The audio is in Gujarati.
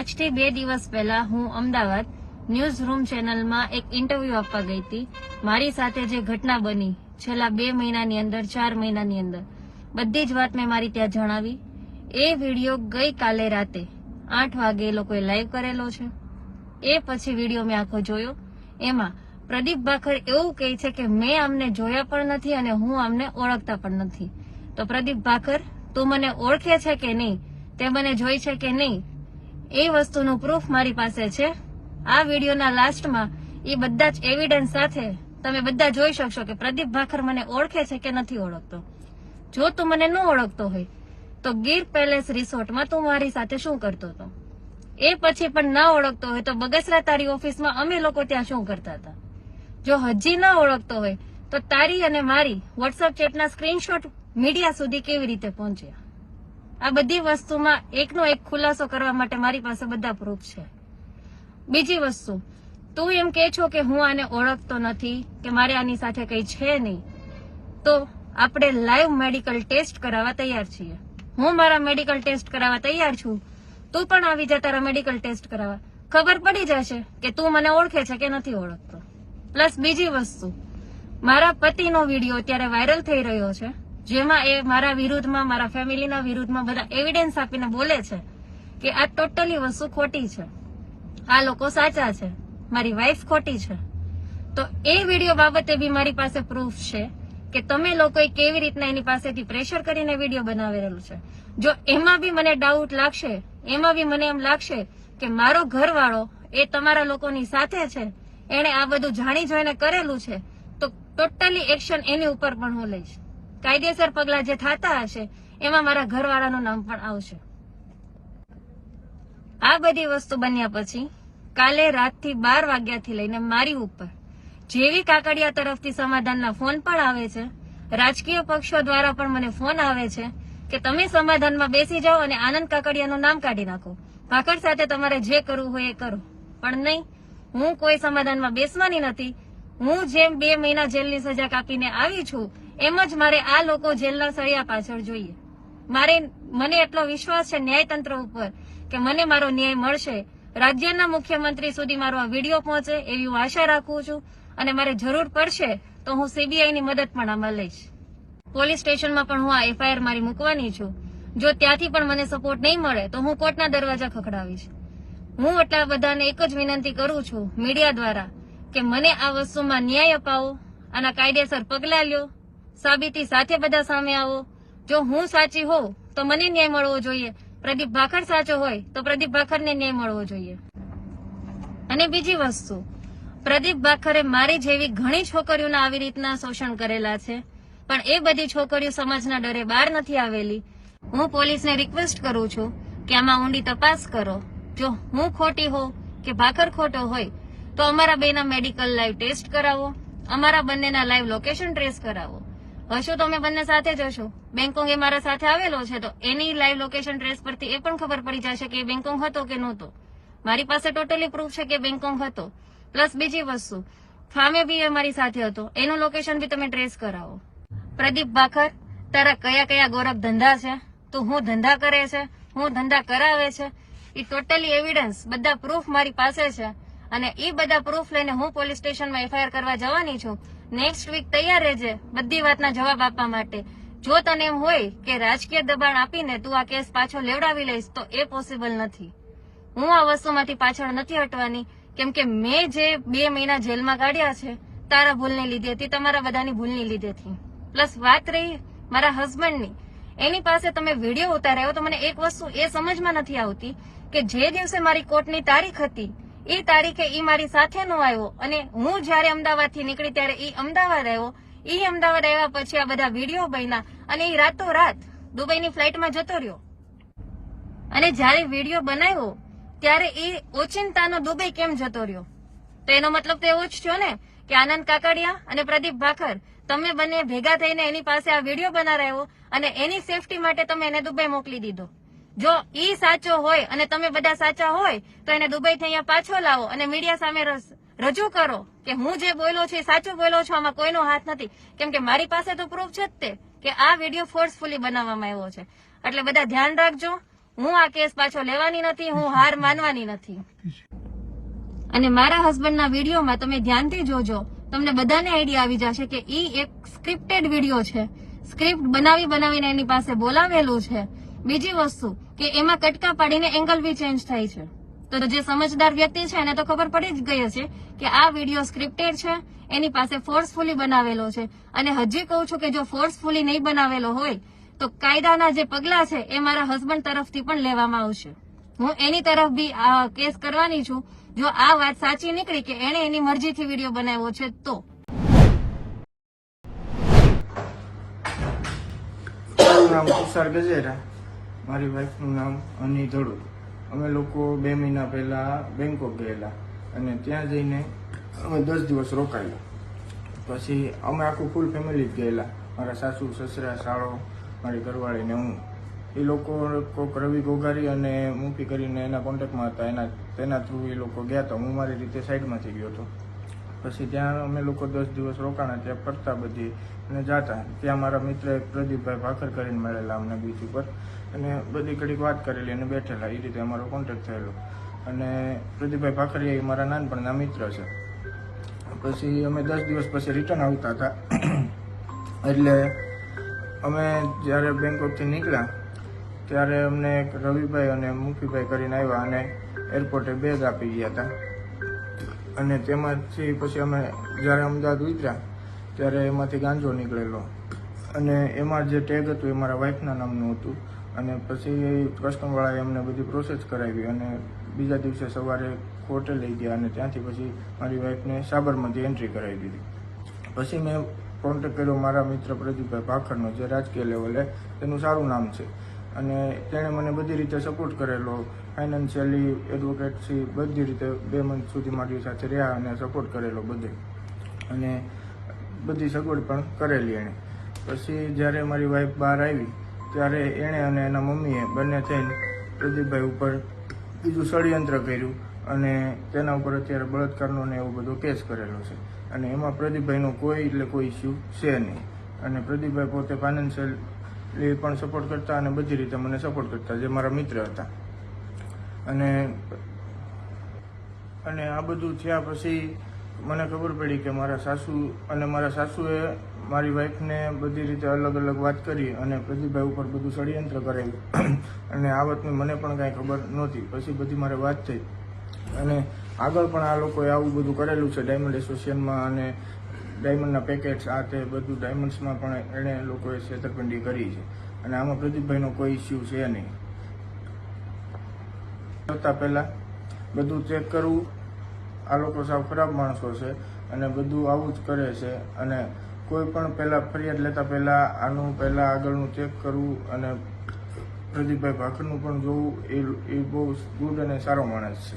આજથી બે દિવસ પહેલા હું અમદાવાદ ન્યૂઝ રૂમ ચેનલમાં એક ઇન્ટરવ્યુ આપવા ગઈ હતી. મારી સાથે જે ઘટના બની, છેલ્લા બે મહિનાની અંદર, ચાર મહિનાની અંદર. બધી જ વાત મેં મારી ત્યાં જણાવી. એ વીડિયો ગઈકાલે રાતે આઠ વાગે એ લોકોએ લાઈવ કરેલો છે. એ પછી વીડિયો મેં આખો જોયો. એમાં પ્રદીપ ભાખર એવું કહે છે કે મેં આમને જોયા પણ નથી અને હું આમને ઓળખતા પણ નથી. તો પ્રદીપ ભાખર, તું મને ઓળખે છે કે નહીં? તે મને જોઈ છે કે નહીં? એ વસ્તુનું પ્રૂફ મારી પાસે છે. આ વિડીયોના લાસ્ટમાં એ બધા જ એવિડન્સ સાથે તમે બધા જોઈ શકશો કે પ્રદીપ ભાખર મને ઓળખે છે કે નથી ઓળખતો. જો તું મને ન ઓળખતો હોય, તો ગીર પેલેસ રિસોર્ટમાં તું મારી સાથે શું કરતો હતો? એ પછી પણ ન ઓળખતો હોય તો બગસરા તારી ઓફિસમાં અમે લોકો ત્યાં શું કરતા હતા? જો હજી ન ઓળખતો હોય, તો તારી અને મારી વોટ્સઅપ ચેટના સ્ક્રીનશોટ મીડિયા સુધી કેવી રીતે પહોંચ્યા? આ બધી વસ્તુમાં એકનો એક ખુલાસો કરવા માટે મારી પાસે બધા પ્રૂફ છે. બીજી વસ્તુ, તું એમ કે છો કે હું આને ઓળખતો નથી, કે મારે આની સાથે કઈ છે નહીં, તો આપણે લાઈવ મેડિકલ ટેસ્ટ કરાવવા તૈયાર છીએ. હું મારા મેડિકલ ટેસ્ટ કરાવવા તૈયાર છું. તું પણ આવી જા તારા મેડિકલ ટેસ્ટ કરાવવા. ખબર પડી જશે કે તું મને ઓળખે છે કે નથી ઓળખતો. પ્લસ બીજી વસ્તુ, મારા પતિનો વીડિયો અત્યારે વાયરલ થઈ રહ્યો છે. જેમાં એ મારા વિરુદ્ધમાં, મારા ફેમિલીના વિરુદ્ધમાં બધા એવિડન્સ આપીને બોલે છે કે આ ટોટલી વસ્તુ ખોટી છે. આ લોકો સાચા છે. મારી વાઈફ ખોટી છે. તો એ વીડિયો બાબતે બી મારી પાસે પ્રૂફ છે કે તમે લોકોએ કેવી રીતના એની પાસેથી પ્રેશર કરીને વીડિયો બનાવેલું છે. જો એમાં બી મને ડાઉટ લાગશે, એમાં બી મને એમ લાગશે કે મારો ઘરવાળો એ તમારા લોકોની સાથે છે, એણે આ બધું જાણી જોઈને કરેલું છે, તો ટોટલી એક્શન એની ઉપર પણ હું લઈશ. કાયદેસર પગલા જે થતા હશે, એમાં મારા ઘરવાળાનું નામ પણ આવશે. આ બધી વસ્તુ બન્યા પછી, કાલે રાતથી બાર વાગ્યાથી લઈને મારી ઉપર, જેવી કાકડિયા તરફથી સમાધાનના ફોન પણ આવે છે, રાજકીય પક્ષો દ્વારા પણ મને ફોન આવે છે, કે તમે સમાધાનમાં બેસી જાઓ અને આનંદ કાકડિયાનું નામ કાઢી નાખો. ભાખડ સાથે તમારે જે કરવું હોય એ કરો. પણ નહીં, હું કોઈ સમાધાનમાં બેસવાની નથી. હું જેમ બે મહિના જેલની સજા કાપીને આવી છું એમ જ મારે આ લોકો જેલના સળિયા પાછળ જોઈએ. મારે, મને એટલો વિશ્વાસ છે ન્યાયતંત્ર ઉપર કે મને મારો ન્યાય મળશે. રાજ્યના મુખ્યમંત્રી સુધી મારો આ વીડિયો પહોંચે એવી હું આશા રાખું છું અને મારે જરૂર પડશે તો હું સીબીઆઈની મદદ પણ આમાં લઈશ. પોલીસ સ્ટેશનમાં પણ હું આ એફઆઈઆર મારી મૂકવાની છું. જો ત્યાંથી પણ મને સપોર્ટ નહીં મળે તો હું કોર્ટના દરવાજા ખખડાવીશ. હું એટલા બધાને એક જ વિનંતી કરું છું મીડિયા દ્વારા કે મને આ વસ્તુમાં ન્યાય અપાવો, આના કાયદેસર પગલાં લ્યો સાબિતી સાથે બધા સામે આવો. જો હું સાચી હોઉં, તો મને ન્યાય મળવો જોઈએ. પ્રદીપ ભાખર સાચો હોય, તો પ્રદીપ ભાખરને ન્યાય મળવો જોઈએ. અને બીજી વસ્તુ, પ્રદીપ ભાખરે મારી જેવી ઘણી છોકરીઓના આવી રીતના શોષણ કરેલા છે. પણ એ બધી છોકરીઓ સમાજના ડરે બહાર નથી આવેલી. હું પોલીસને રિક્વેસ્ટ કરું છું કે આમાં ઊંડી તપાસ કરો. જો હું ખોટી હોઉં કે ભાખર ખોટો હોય, તો અમારા બેના મેડિકલ લાઈવ ટેસ્ટ કરાવો. અમારા બંનેના લાઈવ લોકેશન ટ્રેસ કરાવો. હશો તો અમે બંને સાથે જશો બેંકોંગ એ મારા સાથે આવેલો છે તો એની લાઈવ લોકેશન ટ્રેસ પરથી એ પણ ખબર પડી જશે કે એ બેંકોંગ હતો કે નહોતો. મારી પાસે ટોટલી પ્રૂફ છે કે બેંકોંગ હતો. પ્લસ બીજી વસ્તુ, ફામે બી મારી સાથે હતો. એનું લોકેશન બી તમે ટ્રેસ કરાવો. પ્રદીપ ભાખર, તારા કયા કયા ગોરખ ધંધા છે? તું હું ધંધા કરે છે? હું ધંધા કરાવે છે? એ ટોટલી એવિડન્સ બધા પ્રૂફ મારી પાસે છે. અને એ બધા પ્રૂફ લઈને હું પોલીસ સ્ટેશનમાં એફઆઈઆર કરવા જવાની છું. નેક્સ્ટ વીક તૈયાર રહેજે બધી વાતના જવાબ આપવા માટે. જો તને એમ હોય કે રાજકીય દબાણ આપીને તું આ કેસ પાછો લેવડાવી લઈશ, તો એ પોસિબલ નથી. હું આ વસ્તુમાંથી પાછળ નથી હટવાની, કેમ કે મેં જે બે મહિના જેલમાં કાઢ્યા છે, તારા ભૂલને લીધે હતી તમારા બધાની ભૂલની લીધેથી પ્લસ વાત રહી મારા હસબન્ડની એની પાસે તમે વીડિયો ઉતાર્યો તો મને એક વસ્તુ એ સમજમાં નથી આવતી કે જે દિવસે મારી કોર્ટની તારીખ હતી એ તારીખે ઈ મારી સાથે નો આવ્યો. અને હું જયારે અમદાવાદથી નીકળી ત્યારે ઈ અમદાવાદ આવ્યો. ઈ અમદાવાદ આવ્યા પછી આ બધા વીડિયો બન્યા અને ઈ રાતો રાત દુબઈની ફ્લાઇટમાં જતો રહ્યો. અને જયારે વીડિયો બનાવ્યો, ત્યારે એ ઓચિંતાનો દુબઈ કેમ જતો રહ્યો? તો એનો મતલબ તો એવો જ થયો ને કે આનંદ કાકડિયા અને પ્રદીપ ભાખર, તમે બંને ભેગા થઈને એની પાસે આ વીડિયો બનાવ્યો અને એની સેફટી માટે તમે એને દુબઈ મોકલી દીધો. જો ઈ સાચો હોય અને તમે બધા સાચા હોય, તો એને દુબઈ થી અહીંયા પાછો લાવો અને મીડિયા સામે રજૂ કરો કે હું જે બોલ્યો છું એ સાચું બોલ્યો છું, આમાં કોઈનો હાથ નથી. કેમ કે મારી પાસે તો પ્રૂફ છે જ તે, કે આ વીડિયો ફોર્સફુલી બનાવવામાં આવ્યો છે. એટલે બધા ધ્યાન રાખજો, હું આ કેસ પાછો લેવાની નથી, હું હાર માનવાની નથી. અને મારા હસબન્ડના વિડીયોમાં તમે ધ્યાનથી જોજો, તમને બધાને આઈડિયા આવી જશે કે ઈ એક સ્ક્રિપ્ટેડ વીડિયો છે. સ્ક્રિપ્ટ બનાવી બનાવીને એની પાસે બોલાવેલું છે. બીજી વસ્તુ કે એમાં કટકા પાડીને એંગલ બી ચેન્જ થાય છે. તો જે સમજદાર વ્યક્તિ છે એને તો ખબર પડી જ ગઈ હશે કે આ વીડિયો સ્ક્રિપ્ટેડ છે, એની પાસે ફોર્સફુલી બનાવેલો છે. અને હજી કહું છું કે જો ફોર્સફુલી નહીં બનાવેલો હોય, તો કાયદાના જે પગલા છે એ મારા હસબન્ડ તરફથી પણ લેવામાં આવશે. હું એની તરફ બી કેસ કરવાની છું. જો આ વાત સાચી નીકળી કે એણે એની મરજીથી વીડિયો બનાવ્યો છે, તો. નામ મારી વાઈફનું નામ અની ધડુ અમે લોકો બે મહિના પહેલા બેંકોક ગયેલા અને ત્યાં જઈને અમે દસ દિવસ રોકાયા પછી અમે આખું ફૂલ ફેમિલી જ ગયેલા. મારા સાસુ, સસરા, સાળો, મારી ઘરવાળી ને હું. એ લોકો કોક રવિ ગોગારી અને મુફી કરીને એના કોન્ટેક્ટમાં હતા. એના, તેના થ્રુ એ લોકો ગયા હતા હું મારી રીતે સાઈડમાંથી ગયો હતો. પછી ત્યાં અમે લોકો દસ દિવસ રોકાણા. ત્યાં ફરતા બધી અને જાતા. ત્યાં મારા મિત્ર પ્રદીપભાઈ ભાખર કરીને મળેલા અમને બીચ ઉપર. અને બધી ઘડીક વાત કરેલી અને બેઠેલા એ રીતે અમારો કોન્ટેક્ટ થયેલો. અને પ્રદીપભાઈ ભાખરિયા એ મારા નાનપણના મિત્ર છે. પછી અમે દસ દિવસ પછી રિટર્ન આવતા હતા. એટલે અમે જ્યારે બેંકોકથી નીકળ્યા, ત્યારે અમને રવિભાઈ અને મુખીભાઈ કરીને આવ્યા અને એરપોર્ટે બેગ આપી ગયા હતા. અને તેમાંથી પછી અમે જ્યારે અમદાવાદ ઉતર્યા, ત્યારે એમાંથી ગાંજો નીકળેલો. અને એમાં જે ટેગ હતું એ મારા વાઈફના નામનું હતું. અને પછી કસ્ટમવાળાએ અમને બધી પ્રોસેસ કરાવી અને બીજા દિવસે સવારે કોર્ટે લઈ ગયા અને ત્યાંથી પછી મારી વાઈફને સાબરમતી એન્ટ્રી કરાવી દીધી. પછી મેં કોન્ટેક કર્યો મારા મિત્ર પ્રદીપભાઈ ભાખરનો, જે રાજકીય લેવલે તેનું સારું નામ છે. અને તેણે મને બધી રીતે સપોર્ટ કરેલો. ફાઇનાન્શિયલી એડવોકેટથી બધી રીતે બે મંથ સુધી મારી સાથે રહ્યા અને સપોર્ટ કરેલો બધે. અને બધી સગવડ પણ કરેલી એણે. પછી જ્યારે મારી વાઈફ બહાર આવી ત્યારે એણે અને એના મમ્મીએ બંને થઈને પ્રદીપભાઈ ઉપર બીજું ષડયંત્ર કર્યું અને તેના ઉપર અત્યારે બળાત્કારનો ને એવો બધો કેસ કરેલો છે. અને એમાં પ્રદીપભાઈનો કોઈ એટલે કોઈ ઇસ્યુ છે નહીં. અને પ્રદીપભાઈ પોતે ફાઇનાન્શિયલી પણ સપોર્ટ કરતા અને બધી રીતે મને સપોર્ટ કરતા, જે મારા મિત્ર હતા. અને અને આ બધું થયા પછી મને ખબર પડી કે મારા સાસુ અને મારા સાસુએ મારી વાઈફને બધી રીતે અલગ અલગ વાત કરી અને પ્રદીપભાઈ ઉપર બધું ષડયંત્ર કરાવ્યું અને આ વાતની મને પણ કાંઈ ખબર નહોતી. પછી બધી મારે વાત થઈ. અને આગળ પણ આ લોકોએ આવું બધું કરેલું છે ડાયમંડ એસોસિએશનમાં અને ડાયમંડના પેકેટ્સ આ તે બધું ડાયમંડ્સમાં પણ એણે લોકોએ છેતરપિંડી કરી છે. અને આમાં પ્રદીપભાઈનો કોઈ ઇસ્યુ છે નહીં. કરતા પહેલાં બધું ચેક કરવું. આ લોકો સાવ ખરાબ માણસો છે અને બધું આવું જ કરે છે અને કોઈ પણ પહેલાં ફરિયાદ લેતા પહેલાં આનું પહેલાં આગળનું ચેક કરવું અને પ્રદીપભાઈ ભાખરનું પણ જોવું એ એ બહુ ગુડ અને સારો માણસ છે.